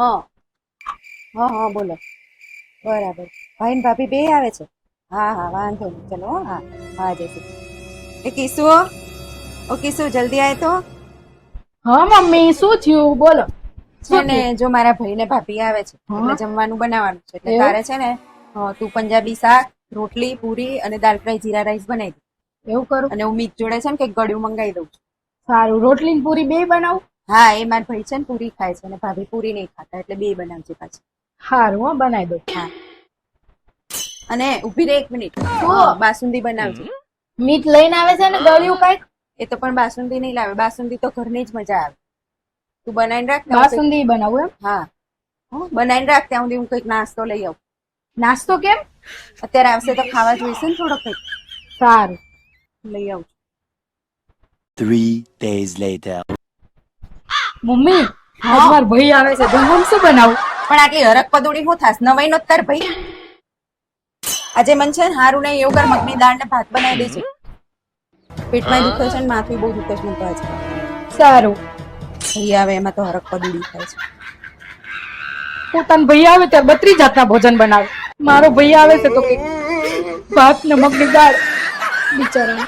હા. હા હા બોલો. બરાબર. ભાઈ ને ભાભી બે આવે છે? હા હા વાંધો નહીં. ચલો હો, હા. જય શ્રી એ કિસુ ઓ કિસુ જલ્દી આય તો. હા મમ્મી શું થયું? બોલો. છે ને જો મારા ભાઈ ને ભાભી આવે છે? એટલે જમવાનું બનાવવાનું છે. એટલે તારે છે ને તું પંજાબી શાક રોટલી પૂરી અને દાલ ફ્રાય જીરા રાઈસ બનાવી દે એવું કરું? અને હું મીત જોડે છે ને કે ગળ્યું મંગાવી દઉં સારું. રોટલી ને પૂરી બે બનાવું? હા એ મારા ભાઈ છે ને પૂરી ખાય છે અને ભાભી પૂરી નહીં ખાતા એટલે બે બનાવજે પાછી. સારું હો બનાવી દઉં. હા. અને ઊભી રે એક મિનિટ. બાસુંદી બનાવજે. મીઠ લઈને આવે છે ને ગળ્યું કંઈક? એ તો પણ બાસુંદી નહીં લાવે. બાસુંદી તો ઘરની જ મજા આવે. તું બનાવીને રાખ બાસુંદી બનાવું એમ? હા. બનાવીને રાખ ત્યાં સુધી હું કંઈક નાસ્તો લઈ આવું. નાસ્તો કેમ? અત્યારે આવશે તો ખાવા જોઈશે ને થોડો કંઈક. સારું. લઈ આવું Three days later. મમ્મી આજ મારો ભાઈ આવે છે જમવાનું શું બનાવું? પણ આટલી હરક પદુડી હું થાસ નવાઈ નો તાર ભાઈ. આજે મન છે ને હારું એવું કર મગની દાળ ને ભાત બનાવી દે છે. પેટમાં દુખે છે ને માથું બહુ દુખે છે મને તો આજે. સારું. ભાઈ આવે એમાં તો હરક પદુડી થાય છે. પોતાનો ભાઈ આવે ત્યારે બત્રી જાતના ભોજન બનાવે. મારો ભાઈ આવે છે તો કે ભાત ને મગની દાળ બિચારા